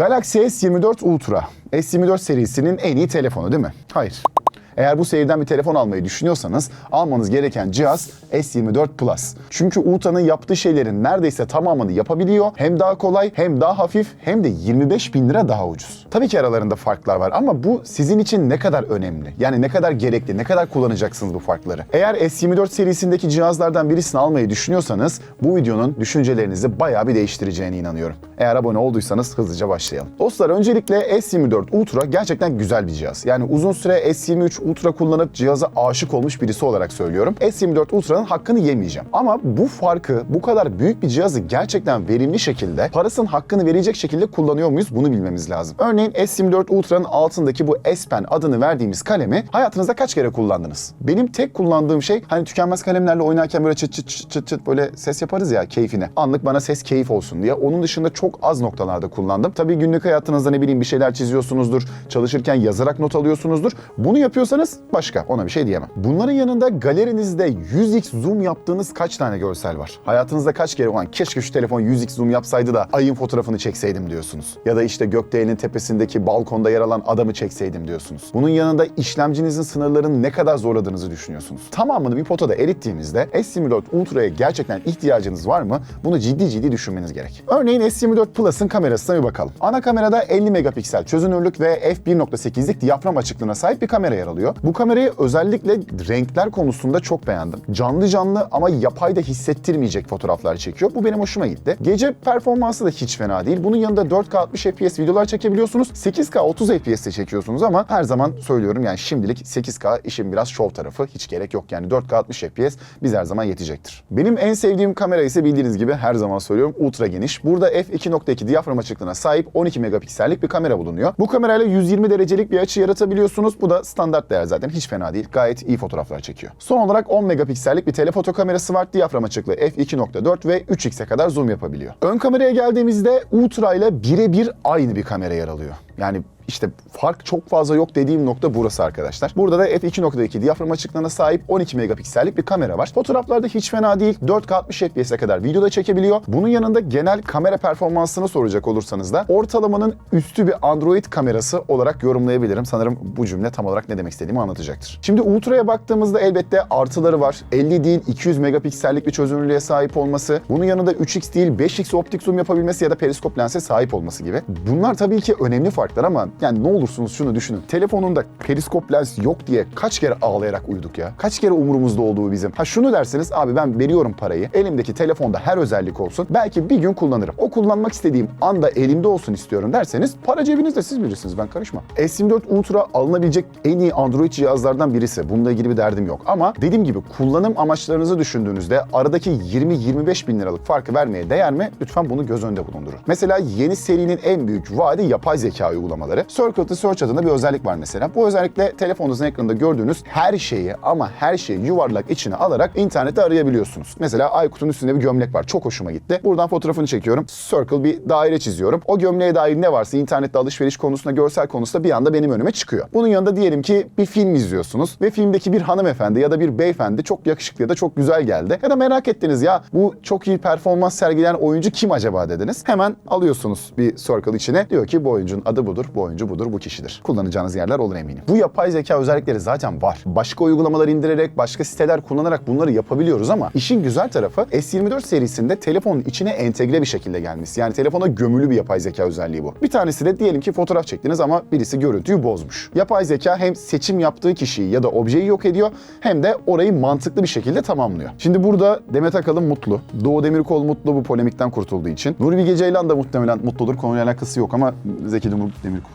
Galaxy S24 Ultra. S24 serisinin en iyi telefonu değil mi? Hayır. Eğer bu seriden bir telefon almayı düşünüyorsanız almanız gereken cihaz S24 Plus. Çünkü Ultra'nın yaptığı şeylerin neredeyse tamamını yapabiliyor. Hem daha kolay hem daha hafif hem de 25 bin lira daha ucuz. Tabii ki aralarında farklar var ama bu sizin için ne kadar önemli? Yani ne kadar gerekli, ne kadar kullanacaksınız bu farkları? Eğer S24 serisindeki cihazlardan birisini almayı düşünüyorsanız bu videonun düşüncelerinizi bayağı bir değiştireceğine inanıyorum. Eğer abone olduysanız hızlıca başlayalım. Dostlar öncelikle S24 Ultra gerçekten güzel bir cihaz. Yani uzun süre S23 Ultra kullanıp cihaza aşık olmuş birisi olarak söylüyorum. S24 Ultra'nın hakkını yemeyeceğim. Ama bu farkı bu kadar büyük bir cihazı gerçekten verimli şekilde parasının hakkını verecek şekilde kullanıyor muyuz bunu bilmemiz lazım. Örneğin S24 Ultra'nın altındaki bu S Pen adını verdiğimiz kalemi hayatınızda kaç kere kullandınız? Benim tek kullandığım şey hani tükenmez kalemlerle oynarken böyle çıt çıt çıt çıt çıt böyle ses yaparız ya keyfine. Anlık bana ses keyif olsun diye. Onun dışında çok az noktalarda kullandım. Tabii günlük hayatınızda ne bileyim bir şeyler çiziyorsunuzdur. Çalışırken yazarak not alıyorsunuzdur. Bunu yapıyorsanız başka. Ona bir şey diyemem. Bunların yanında galerinizde 100x zoom yaptığınız kaç tane görsel var? Hayatınızda kaç kere olan keşke şu telefon 100x zoom yapsaydı da ayın fotoğrafını çekseydim diyorsunuz. Ya da işte gökdelenin tepesindeki balkonda yer alan adamı çekseydim diyorsunuz. Bunun yanında işlemcinizin sınırlarını ne kadar zorladığınızı düşünüyorsunuz. Tamamını bir fotoda erittiğimizde S24 Ultra'ya gerçekten ihtiyacınız var mı? Bunu ciddi ciddi düşünmeniz gerek. Örneğin S24 Plus'ın kamerasına bir bakalım. Ana kamerada 50 megapiksel çözünürlük ve f1.8'lik diyafram açıklığına sahip bir kamera yer alıyor. Bu kamerayı özellikle renkler konusunda çok beğendim. Canlı canlı ama yapay da hissettirmeyecek fotoğraflar çekiyor. Bu benim hoşuma gitti. Gece performansı da hiç fena değil. Bunun yanında 4K 60 FPS videolar çekebiliyorsunuz. 8K 30 FPS de çekiyorsunuz ama her zaman söylüyorum yani şimdilik 8K işin biraz şov tarafı. Hiç gerek yok yani 4K 60 FPS biz her zaman yetecektir. Benim en sevdiğim kamera ise bildiğiniz gibi her zaman söylüyorum ultra geniş. Burada f2.2 diyafram açıklığına sahip 12 megapiksellik bir kamera bulunuyor. Bu kamerayla 120 derecelik bir açı yaratabiliyorsunuz. Bu da standart değer zaten hiç fena değil. Gayet iyi fotoğraflar çekiyor. Son olarak 10 megapiksellik bir telefoto kamerası var. Diyafram açıklığı f2.4 ve 3x'e kadar zoom yapabiliyor. Ön kameraya geldiğimizde Ultra ile birebir aynı bir kamera yer alıyor. Yani işte fark çok fazla yok dediğim nokta burası arkadaşlar. Burada da f2.2 diyafram açıklığına sahip 12 megapiksellik bir kamera var. Fotoğraflarda hiç fena değil. 4K 60 FPS'e kadar videoda çekebiliyor. Bunun yanında genel kamera performansını soracak olursanız da ortalamanın üstü bir Android kamerası olarak yorumlayabilirim. Sanırım bu cümle tam olarak ne demek istediğimi anlatacaktır. Şimdi Ultra'ya baktığımızda elbette artıları var. 50 değil 200 megapiksellik bir çözünürlüğe sahip olması. Bunun yanında 3x değil 5x optik zoom yapabilmesi ya da periskop lense sahip olması gibi. Bunlar tabii ki önemli farklar ama yani ne olursunuz şunu düşünün. Telefonunda periskop lens yok diye kaç kere ağlayarak uyuduk ya. Kaç kere umurumuzda olduğu bizim. Ha şunu derseniz abi ben veriyorum parayı. Elimdeki telefonda her özellik olsun. Belki bir gün kullanırım. O kullanmak istediğim anda elimde olsun istiyorum derseniz para cebinizde siz bilirsiniz ben karışmam. S24 Ultra alınabilecek en iyi Android cihazlardan birisi. Bununla ilgili bir derdim yok. Ama dediğim gibi kullanım amaçlarınızı düşündüğünüzde aradaki 20-25 bin liralık farkı vermeye değer mi? Lütfen bunu göz önünde bulundurun. Mesela yeni serinin en büyük vaadi yapay zeka uygulamaları. Circle to Search adında bir özellik var mesela. Bu özellikle telefonunuzun ekranında gördüğünüz her şeyi ama her şeyi yuvarlak içine alarak internette arayabiliyorsunuz. Mesela Aykut'un üstünde bir gömlek var. Çok hoşuma gitti. Buradan fotoğrafını çekiyorum. Circle bir daire çiziyorum. O gömleğe dair ne varsa internette alışveriş konusunda, görsel konusunda bir anda benim önüme çıkıyor. Bunun yanında diyelim ki bir film izliyorsunuz ve filmdeki bir hanımefendi ya da bir beyefendi çok yakışıklı ya da çok güzel geldi. Ya da merak ettiniz ya bu çok iyi performans sergileyen oyuncu kim acaba dediniz. Hemen alıyorsunuz bir Circle içine. Diyor ki bu oyuncunun adı budur, bu oyuncu budur, bu kişidir. Kullanacağınız yerler olur eminim. Bu yapay zeka özellikleri zaten var. Başka uygulamalar indirerek, başka siteler kullanarak bunları yapabiliyoruz ama işin güzel tarafı S24 serisinde telefonun içine entegre bir şekilde gelmiş. Yani telefona gömülü bir yapay zeka özelliği bu. Bir tanesi de diyelim ki fotoğraf çektiniz ama birisi görüntüyü bozmuş. Yapay zeka hem seçim yaptığı kişiyi ya da objeyi yok ediyor hem de orayı mantıklı bir şekilde tamamlıyor. Şimdi burada Demet Akalın mutlu. Doğu Demirkol mutlu bu polemikten kurtulduğu için. Nuri Bilge Ceylan da muhtemelen mutludur. Konuyla alakası yok ama Zeki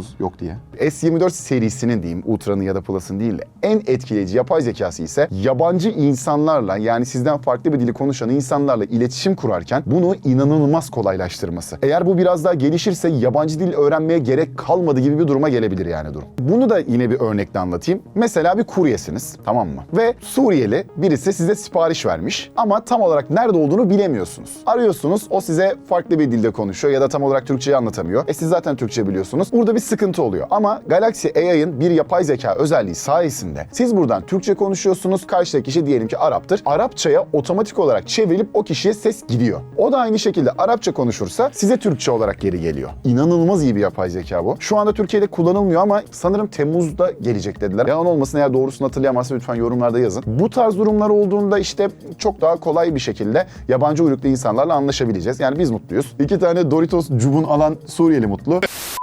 Demirkubuz yok diye. S24 serisinin diyeyim Ultra'nın ya da Plus'ın değil de en etkileyici yapay zekası ise yabancı insanlarla yani sizden farklı bir dili konuşan insanlarla iletişim kurarken bunu inanılmaz kolaylaştırması. Eğer bu biraz daha gelişirse yabancı dil öğrenmeye gerek kalmadı gibi bir duruma gelebilir yani durum. Bunu da yine bir örnekle anlatayım. Mesela bir kuryesiniz tamam mı? Ve Suriyeli birisi size sipariş vermiş ama tam olarak nerede olduğunu bilemiyorsunuz. Arıyorsunuz o size farklı bir dilde konuşuyor ya da tam olarak Türkçeyi anlatamıyor. E siz zaten Türkçe biliyorsunuz. Burada bir sıkıntı oluyor. Ama Galaxy AI'ın bir yapay zeka özelliği sayesinde siz buradan Türkçe konuşuyorsunuz. Karşıdaki kişi diyelim ki Arap'tır. Arapçaya otomatik olarak çevrilip o kişiye ses gidiyor. O da aynı şekilde Arapça konuşursa size Türkçe olarak geri geliyor. İnanılmaz iyi bir yapay zeka bu. Şu anda Türkiye'de kullanılmıyor ama sanırım Temmuz'da gelecek dediler. Yalan olmasın eğer doğrusunu hatırlayamazsa lütfen yorumlarda yazın. Bu tarz durumlar olduğunda işte çok daha kolay bir şekilde yabancı uyruklu insanlarla anlaşabileceğiz. Yani biz mutluyuz. İki tane Doritos cubun alan Suriyeli mutlu.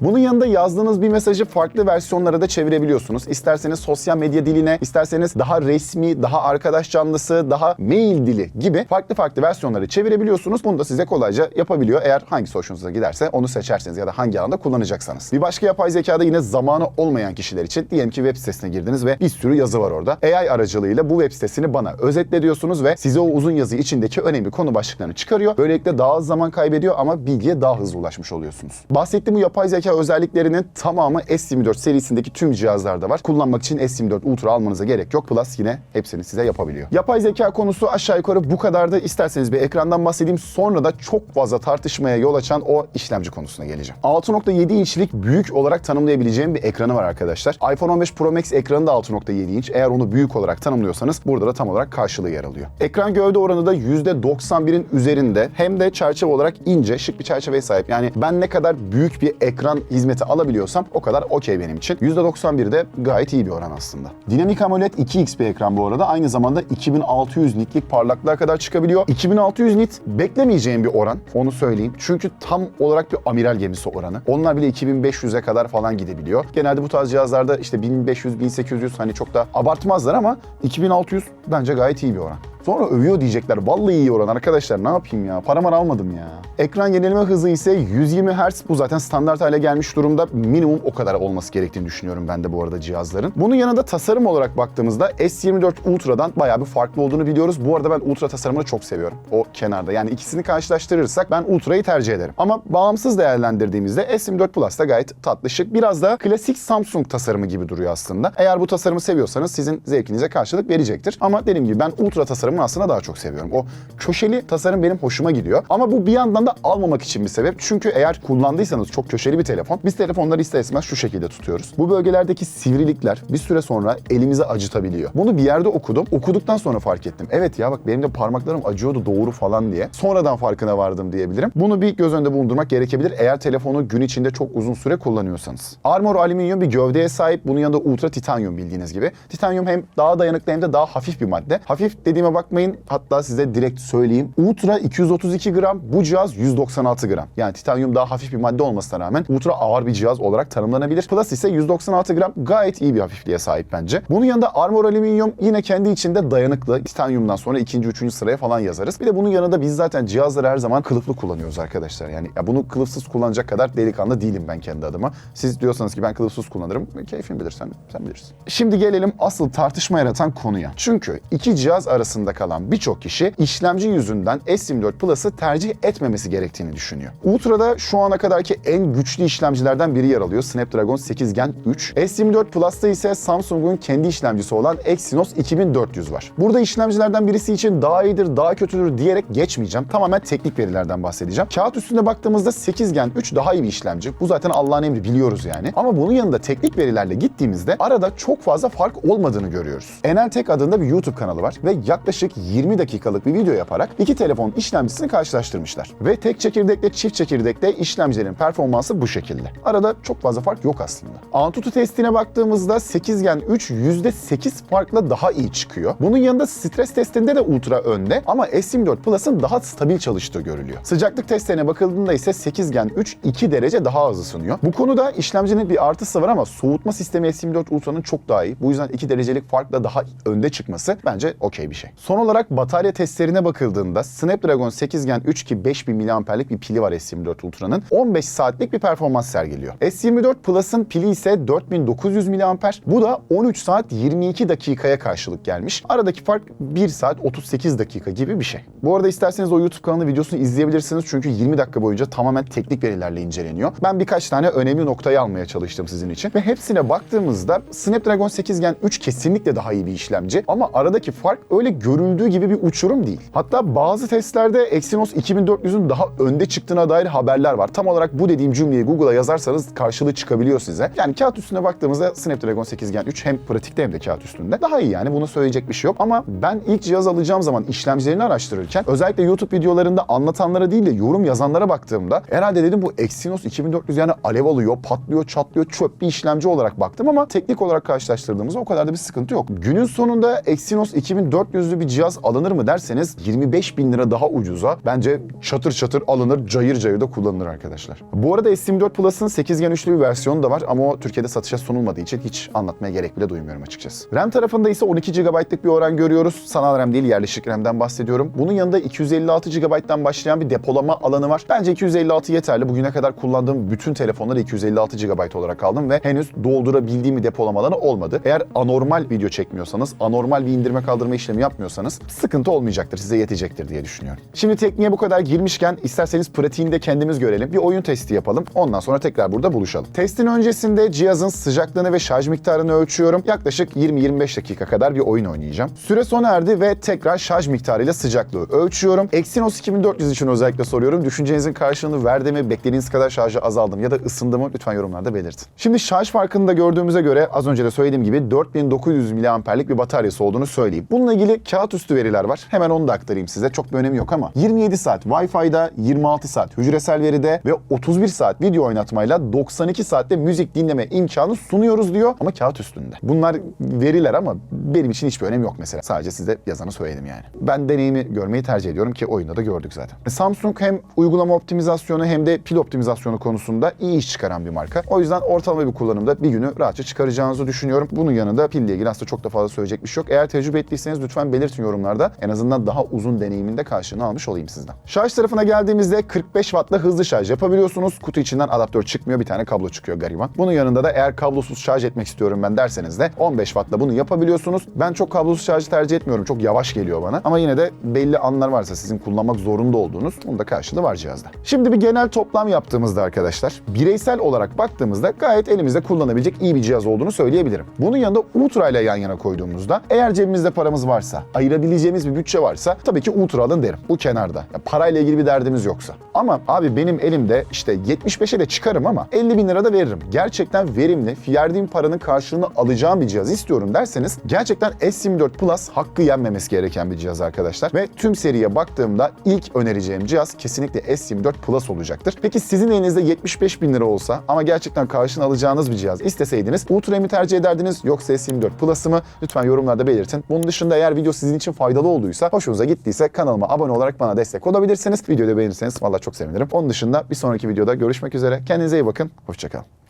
Bunun yanında yazdığınız bir mesajı farklı versiyonlara da çevirebiliyorsunuz. İsterseniz sosyal medya diline, isterseniz daha resmi, daha arkadaş canlısı, daha mail dili gibi farklı farklı versiyonları çevirebiliyorsunuz. Bunu da size kolayca yapabiliyor. Eğer hangisi hoşunuza giderse onu seçerseniz ya da hangi alanda kullanacaksanız. Bir başka yapay zekada yine zamanı olmayan kişiler için diyelim ki web sitesine girdiniz ve bir sürü yazı var orada. AI aracılığıyla bu web sitesini bana özetle diyorsunuz ve size o uzun yazı içindeki önemli konu başlıklarını çıkarıyor. Böylelikle daha az zaman kaybediyor ama bilgiye daha hızlı ulaşmış oluyorsunuz. Bahsettiğim bu yapay zeka özelliklerinin tamamı S24 serisindeki tüm cihazlarda var. Kullanmak için S24 Ultra almanıza gerek yok. Plus yine hepsini size yapabiliyor. Yapay zeka konusu aşağı yukarı bu kadardı. İsterseniz bir ekrandan bahsedeyim. Sonra da çok fazla tartışmaya yol açan o işlemci konusuna geleceğim. 6.7 inçlik büyük olarak tanımlayabileceğim bir ekranı var arkadaşlar. iPhone 15 Pro Max ekranı da 6.7 inç. Eğer onu büyük olarak tanımlıyorsanız burada da tam olarak karşılığı yer alıyor. Ekran gövde oranı da %91'in üzerinde. Hem de çerçeve olarak ince, şık bir çerçeveye sahip. Yani ben ne kadar büyük bir ekran hizmeti alabiliyorsam o kadar okey benim için. %91 de gayet iyi bir oran aslında. Dinamik AMOLED 2x bir ekran bu arada. Aynı zamanda 2600 nitlik parlaklığa kadar çıkabiliyor. 2600 nit beklemeyeceğim bir oran. Onu söyleyeyim. Çünkü tam olarak bir amiral gemisi oranı. Onlar bile 2500'e kadar falan gidebiliyor. Genelde bu tarz cihazlarda işte 1500, 1800 hani çok da abartmazlar ama 2600 bence gayet iyi bir oran. Sonra övüyor diyecekler. Vallahi iyi oran arkadaşlar ne yapayım ya. Paramar almadım ya. Ekran yenileme hızı ise 120 Hz. Bu zaten standart hale gelmiş durumda. Minimum o kadar olması gerektiğini düşünüyorum ben de bu arada cihazların. Bunun yanında tasarım olarak baktığımızda S24 Ultra'dan bayağı bir farklı olduğunu biliyoruz. Bu arada ben Ultra tasarımını çok seviyorum. O kenarda. Yani ikisini karşılaştırırsak ben Ultra'yı tercih ederim. Ama bağımsız değerlendirdiğimizde S24 Plus da gayet tatlı şık. Biraz da klasik Samsung tasarımı gibi duruyor aslında. Eğer bu tasarımı seviyorsanız sizin zevkinize karşılık verecektir. Ama dediğim gibi ben Ultra tasarımını aslında daha çok seviyorum. O köşeli tasarım benim hoşuma gidiyor. Ama bu bir yandan da almamak için bir sebep. Çünkü eğer kullandıysanız çok köşeli bir telefon, biz telefonları ister istemez şu şekilde tutuyoruz. Bu bölgelerdeki sivrilikler bir süre sonra elimizi acıtabiliyor. Bunu bir yerde okudum. Okuduktan sonra fark ettim. Evet ya bak benim de parmaklarım acıyordu doğru falan diye. Sonradan farkına vardım diyebilirim. Bunu bir göz önünde bulundurmak gerekebilir eğer telefonu gün içinde çok uzun süre kullanıyorsanız. Armor alüminyum bir gövdeye sahip. Bunun yanında ultra titanyum bildiğiniz gibi. Titanyum hem daha dayanıklı hem de daha hafif bir madde. Hafif dediğime bakmayın. Hatta size direkt söyleyeyim. Ultra 232 gram. Bu cihaz 196 gram. Yani titanyum daha hafif bir madde olmasına rağmen ultra ağır bir cihaz olarak tanımlanabilir. Plus ise 196 gram gayet iyi bir hafifliğe sahip bence. Bunun yanında Armor alüminyum yine kendi içinde dayanıklı. Titanyumdan sonra ikinci, üçüncü sıraya falan yazarız. Bir de bunun yanında biz zaten cihazları her zaman kılıflı kullanıyoruz arkadaşlar. Yani ya bunu kılıfsız kullanacak kadar delikanlı değilim ben kendi adıma. Siz diyorsanız ki ben kılıfsız kullanırım. Keyfin bilir sen, sen bilirsin. Şimdi gelelim asıl tartışma yaratan konuya. Çünkü iki cihaz arasında kalan birçok kişi işlemci yüzünden S24 Plus'ı tercih etmemesi gerektiğini düşünüyor. Ultra'da şu ana kadarki en güçlü işlemcilerden biri yer alıyor. Snapdragon 8 Gen 3. S24 Plus'ta ise Samsung'un kendi işlemcisi olan Exynos 2400 var. Burada işlemcilerden birisi için daha iyidir, daha kötüdür diyerek geçmeyeceğim. Tamamen teknik verilerden bahsedeceğim. Kağıt üstünde baktığımızda 8 Gen 3 daha iyi bir işlemci. Bu zaten Allah'ın emri biliyoruz yani. Ama bunun yanında teknik verilerle gittiğimizde arada çok fazla fark olmadığını görüyoruz. Eneltek adında bir YouTube kanalı var ve yaklaşık 20 dakikalık bir video yaparak iki telefon işlemcisini karşılaştırmışlar. Ve tek çekirdekle çift çekirdekte işlemcilerin performansı bu şekilde. Arada çok fazla fark yok aslında. Antutu testine baktığımızda 8 Gen 3 %8 farkla daha iyi çıkıyor. Bunun yanında stres testinde de ultra önde ama S24 Plus'ın daha stabil çalıştığı görülüyor. Sıcaklık testlerine bakıldığında ise 8 Gen 3 2 derece daha hızlı sunuyor. Bu konuda işlemcinin bir artısı var ama soğutma sistemi S24 Ultra'nın çok daha iyi. Bu yüzden 2 derecelik farkla daha önde çıkması bence okey bir şey. Son olarak batarya testlerine bakıldığında Snapdragon 8 Gen 3 ki 5000 mAh'lik bir pili var S24 Ultra'nın 15 saatlik bir performans sergiliyor. S24 Plus'ın pili ise 4900 mAh. Bu da 13 saat 22 dakikaya karşılık gelmiş. Aradaki fark 1 saat 38 dakika gibi bir şey. Bu arada isterseniz o YouTube kanalı videosunu izleyebilirsiniz çünkü 20 dakika boyunca tamamen teknik verilerle inceleniyor. Ben birkaç tane önemli noktayı almaya çalıştım sizin için ve hepsine baktığımızda Snapdragon 8 Gen 3 kesinlikle daha iyi bir işlemci ama aradaki fark öyle görünüyor görüldüğü gibi bir uçurum değil. Hatta bazı testlerde Exynos 2400'ün daha önde çıktığına dair haberler var. Tam olarak bu dediğim cümleyi Google'a yazarsanız karşılığı çıkabiliyor size. Yani kağıt üstüne baktığımızda Snapdragon 8 Gen 3 hem pratikte hem de kağıt üstünde. Daha iyi yani bunu söyleyecek bir şey yok. Ama ben ilk cihaz alacağım zaman işlemcilerini araştırırken özellikle YouTube videolarında anlatanlara değil de yorum yazanlara baktığımda herhalde dedim bu Exynos 2400 yani alev alıyor, patlıyor, çatlıyor, çöp bir işlemci olarak baktım ama teknik olarak karşılaştırdığımızda o kadar da bir sıkıntı yok. Günün sonunda Exynos 2400'lü bir cihaz alınır mı derseniz 25 bin lira daha ucuza bence çatır çatır alınır, cayır cayır da kullanılır arkadaşlar. Bu arada S24 Plus'ın 8 Gen 3'lü bir versiyonu da var ama o Türkiye'de satışa sunulmadığı için hiç anlatmaya gerek bile duymuyorum açıkçası. RAM tarafında ise 12 GB'lık bir oran görüyoruz. Sanal RAM değil yerleşik RAM'den bahsediyorum. Bunun yanında 256 GB'dan başlayan bir depolama alanı var. Bence 256 yeterli. Bugüne kadar kullandığım bütün telefonları 256 GB olarak aldım ve henüz doldurabildiğim bir depolama alanı olmadı. Eğer anormal video çekmiyorsanız, anormal bir indirme kaldırma işlemi yapmıyorsanız sıkıntı olmayacaktır, size yetecektir diye düşünüyorum. Şimdi tekniğe bu kadar girmişken isterseniz pratiğini de kendimiz görelim. Bir oyun testi yapalım. Ondan sonra tekrar burada buluşalım. Testin öncesinde cihazın sıcaklığını ve şarj miktarını ölçüyorum. Yaklaşık 20-25 dakika kadar bir oyun oynayacağım. Süre sona erdi ve tekrar şarj miktarıyla sıcaklığı ölçüyorum. Exynos 2400 için özellikle soruyorum. Düşüncenizin karşılığını verdi mi, beklediğiniz kadar şarjı azaldım ya da ısındı mı lütfen yorumlarda belirtin. Şimdi şarj farkını da gördüğümüze göre az önce de söylediğim gibi 4900 mAh'lik bir bataryası olduğunu söyleyeyim. Bununla ilgili kağıt üstü veriler var. Hemen onu da aktarayım size. Çok bir önemi yok ama 27 saat Wi-Fi'da, 26 saat hücresel veride ve 31 saat video oynatmayla 92 saatte müzik dinleme imkanı sunuyoruz diyor ama kağıt üstünde. Bunlar veriler ama benim için hiçbir önemi yok mesela. Sadece size yazanı söyledim yani. Ben deneyimi görmeyi tercih ediyorum ki oyunda da gördük zaten. Samsung hem uygulama optimizasyonu hem de pil optimizasyonu konusunda iyi iş çıkaran bir marka. O yüzden ortalama bir kullanımda bir günü rahatça çıkaracağınızı düşünüyorum. Bunun yanında pille ilgili aslında çok da fazla söyleyecek bir şey yok. Eğer tecrübe ettiyseniz lütfen belirtin yorumlarda. En azından daha uzun deneyimin de karşılığını almış olayım sizden. Şarj tarafına geldiğimizde 45 Watt'la hızlı şarj yapabiliyorsunuz. Kutu içinden adaptör çıkmıyor. Bir tane kablo çıkıyor gariban. Bunun yanında da eğer kablosuz şarj etmek istiyorum ben derseniz de 15 Watt'la bunu yapabiliyorsunuz. Ben çok kablosuz şarjı tercih etmiyorum. Çok yavaş geliyor bana. Ama yine de belli anlar varsa sizin kullanmak zorunda olduğunuz bunun da karşılığı var cihazda. Şimdi bir genel toplam yaptığımızda arkadaşlar bireysel olarak baktığımızda gayet elimizde kullanabilecek iyi bir cihaz olduğunu söyleyebilirim. Bunun yanında Ultra ile yan yana koyduğumuzda eğer cebimizde paramız varsa, ayırabileceğimiz bir bütçe varsa tabii ki Ultra alın derim. Bu kenarda. Ya parayla ilgili bir derdimiz yoksa. Ama abi benim elimde işte 75'e de çıkarım ama 50 bin lira da veririm. Gerçekten verimli, verdiğim paranın karşılığını alacağım bir cihaz istiyorum derseniz gerçekten S24 Plus hakkı yenmemesi gereken bir cihaz arkadaşlar. Ve tüm seriye baktığımda ilk önereceğim cihaz kesinlikle S24 Plus olacaktır. Peki sizin elinizde 75 bin lira olsa ama gerçekten karşılığını alacağınız bir cihaz isteseydiniz Ultra'yı mı tercih ederdiniz yoksa S24 Plus'ı mı? Lütfen yorumlarda belirtin. Bunun dışında eğer video sizin için faydalı olduysa, hoşunuza gittiyse kanalıma abone olarak bana destek olabilirsiniz. Videoyu da beğenirseniz valla çok sevinirim. Onun dışında bir sonraki videoda görüşmek üzere. Kendinize iyi bakın. Hoşçakalın.